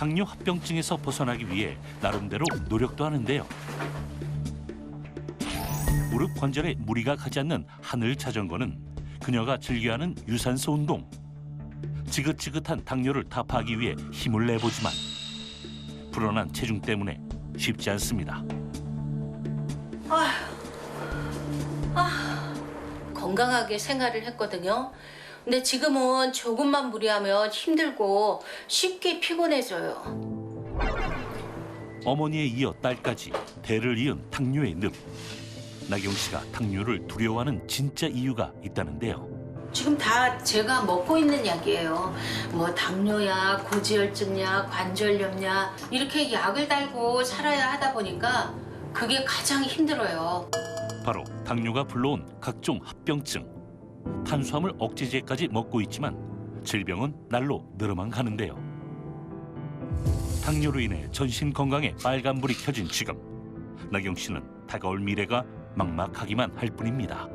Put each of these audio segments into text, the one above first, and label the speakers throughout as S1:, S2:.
S1: 당뇨 합병증에서 벗어나기 위해 나름대로 노력도 하는데요. 무릎 관절에 무리가 가지 않는 하늘 자전거는 그녀가 즐겨하는 유산소 운동. 지긋지긋한 당뇨를 타파하기 위해 힘을 내보지만 불어난 체중 때문에 쉽지 않습니다.
S2: 건강하게 생활을 했거든요. 근데 지금은 조금만 무리하면 힘들고 쉽게 피곤해져요.
S1: 어머니에 이어 딸까지 대를 이은 당뇨의 늪. 나경 씨가 당뇨를 두려워하는 진짜 이유가 있다는데요.
S2: 지금 다 제가 먹고 있는 약이에요. 뭐 당뇨약, 고지혈증약, 관절염약 이렇게 약을 달고 살아야 하다 보니까 그게 가장 힘들어요.
S1: 바로 당뇨가 불러온 각종 합병증. 탄수화물 억제제까지 먹고 있지만 질병은 날로 늘어만 가는데요. 당뇨로 인해 전신 건강에 빨간불이 켜진 지금 나경 씨는 다가올 미래가 막막하기만 할 뿐입니다.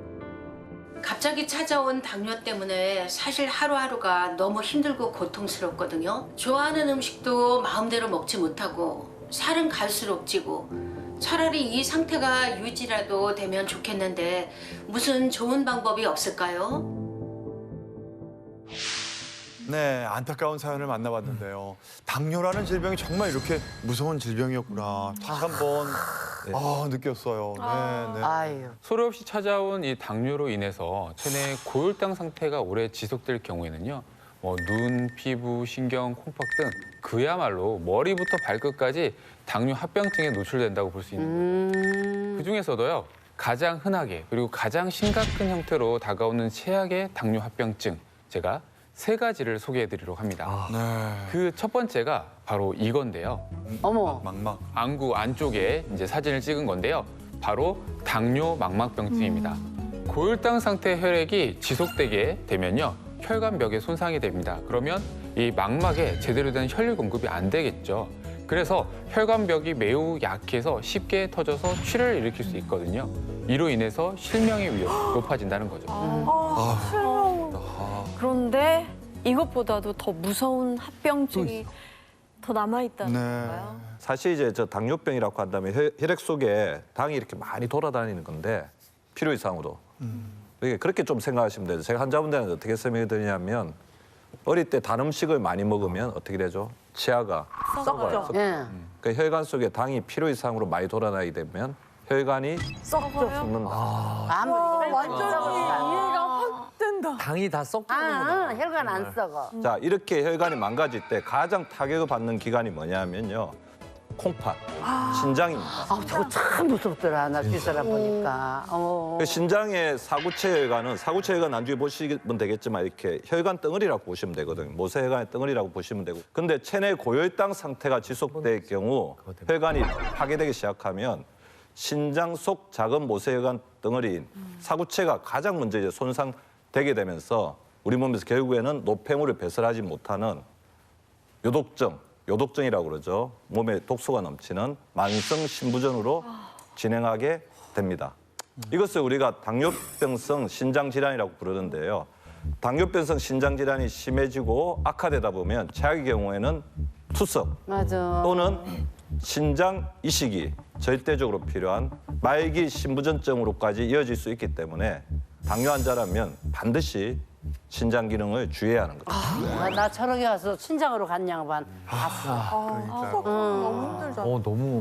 S2: 갑자기 찾아온 당뇨 때문에 사실 하루하루가 너무 힘들고 고통스럽거든요. 좋아하는 음식도 마음대로 먹지 못하고 살은 갈수록 찌고 차라리 이 상태가 유지라도 되면 좋겠는데 무슨 좋은 방법이 없을까요?
S3: 네, 안타까운 사연을 만나봤는데요. 당뇨라는 질병이 정말 이렇게 무서운 질병이었구나. 딱 한번 아, 느꼈어요. 네, 네.
S4: 아유.
S5: 소리 없이 찾아온 이 당뇨로 인해서 체내 고혈당 상태가 오래 지속될 경우에는요. 뭐 눈, 피부, 신경, 콩팥 등 그야말로 머리부터 발끝까지 당뇨 합병증에 노출된다고 볼 수 있는 거예요. 그 중에서도요. 가장 흔하게 그리고 가장 심각한 형태로 다가오는 최악의 당뇨 합병증 제가 세 가지를 소개해드리려고 합니다.
S3: 네.
S5: 그 첫 번째가 바로 이건데요.
S4: 어머.
S3: 막막.
S5: 안구 안쪽에 이제 사진을 찍은 건데요. 바로 당뇨 망막병증입니다. 고혈당 상태 혈액이 지속되게 되면요. 혈관벽에 손상이 됩니다. 그러면 이 망막에 제대로 된 혈류 공급이 안 되겠죠. 그래서 혈관벽이 매우 약해서 쉽게 터져서 출혈을 일으킬 수 있거든요. 이로 인해서 실명의 위험이 높아진다는 거죠.
S3: 아, 아,
S6: 그런데 이것보다도 더 무서운 합병증이 더 남아 있다는
S3: 네.
S6: 건가요?
S7: 사실 이제 저 당뇨병이라고 한다면 혈- 혈액 속에 당이 이렇게 많이 돌아다니는 건데 필요 이상으로. 그게 그렇게 좀 생각하시면 돼요. 제가 환자분들한테 어떻게 설명해 드리냐면 어릴 때 단 음식을 많이 먹으면 어떻게 되죠? 치아가 썩어요.
S4: 예.
S7: 그 혈관 속에 당이 필요 이상으로 많이 돌아다니게 되면 혈관이
S6: 썩어요?
S7: 썩는다.
S4: 아무리
S6: 완전히 이해가 확 된다.
S8: 당이 다 썩.
S4: 아, 응, 혈관 안 썩어.
S7: 자 이렇게 혈관이 망가질 때 가장 타격을 받는 기관이 뭐냐면요. 콩팥, 신장입니다.
S4: 아, 저거 참 무섭더라. 나 뒷사람 보니까. 어.
S7: 그 신장의 사구체 혈관은 사구체 혈관 나중에 보시면 되겠지만 이렇게 혈관 덩어리라고 보시면 되거든요. 모세혈관의 덩어리라고 보시면 되고. 근데 체내 고혈당 상태가 지속될 경우 혈관이 파괴되기 시작하면 신장 속 작은 모세혈관 덩어리인 사구체가 가장 먼저 이제 손상되게 되면서 우리 몸에서 결국에는 노폐물을 배설하지 못하는 요독증, 요독증이라고 그러죠. 몸에 독소가 넘치는 만성 신부전으로 진행하게 됩니다. 이것을 우리가 당뇨병성 신장 질환이라고 부르는데요. 당뇨병성 신장 질환이 심해지고 악화되다 보면 최악의 경우에는 투석
S4: 맞아.
S7: 또는 신장 이식이 절대적으로 필요한 말기 신부전증으로까지 이어질 수 있기 때문에 당뇨 환자라면 반드시 신장 기능을 주의해야 하는 거죠.
S4: 아, 나 저녁에 가서 신장으로 간 양반.
S6: 너무 힘들잖아.
S8: 어 너무